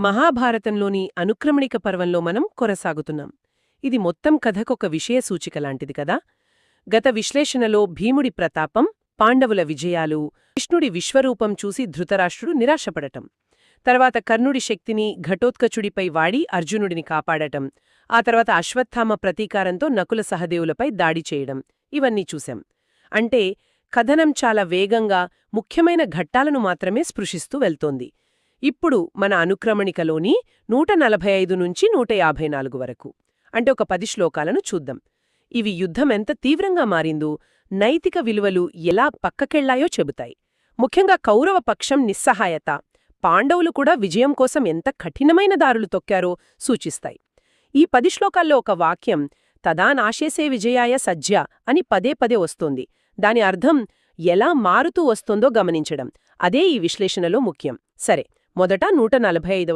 మహాభారతంలోని అనుక్రమణిక పర్వంలో మనం కొనసాగుతున్నాం. ఇది మొత్తం కథకొక విషయ సూచిక లాంటిది కదా? గత విశ్లేషణలో భీముడి ప్రతాపం పాండవుల విజయాలు కృష్ణుడి విశ్వరూపం చూసి ధృతరాష్ట్రుడు నిరాశపడటం తర్వాత కర్ణుడి శక్తిని ఘటోత్కచుడిపై వాడి అర్జునుడిని కాపాడటం ఆ తర్వాత అశ్వత్థామ ప్రతీకారంతో నకుల సహదేవులపై దాడి చేయడం ఇవన్నీ చూశాం. అంటే కథనం చాలా వేగంగా ముఖ్యమైన ఘట్టాలను మాత్రమే స్పృశిస్తూ వెళ్తోంది. ఇప్పుడు మన అనుక్రమణికలోని నూట నలభై ఐదు నుంచి నూట యాభై నాలుగు వరకు. అంటే ఒక పది శ్లోకాలను చూద్దాం. ఇవి యుద్ధం ఎంత తీవ్రంగా మారిందో నైతిక విలువలు ఎలా పక్కకెళ్ళాయో చెబుతాయి. ముఖ్యంగా కౌరవ పక్షం నిస్సహాయత పాండవులు కూడా విజయం కోసం ఎంత కఠినమైన దారులు తొక్కారో సూచిస్తాయి. ఈ పది శ్లోకాల్లో ఒక వాక్యం తదా నాశేసే విజయాయ సజ్జ అని పదే పదే వస్తోంది. దాని అర్థం ఎలా మారుతూ వస్తుందో గమనించడం. అదే ఈ విశ్లేషణలో ముఖ్యం. సరే మొదట నూట నలభై ఐదవ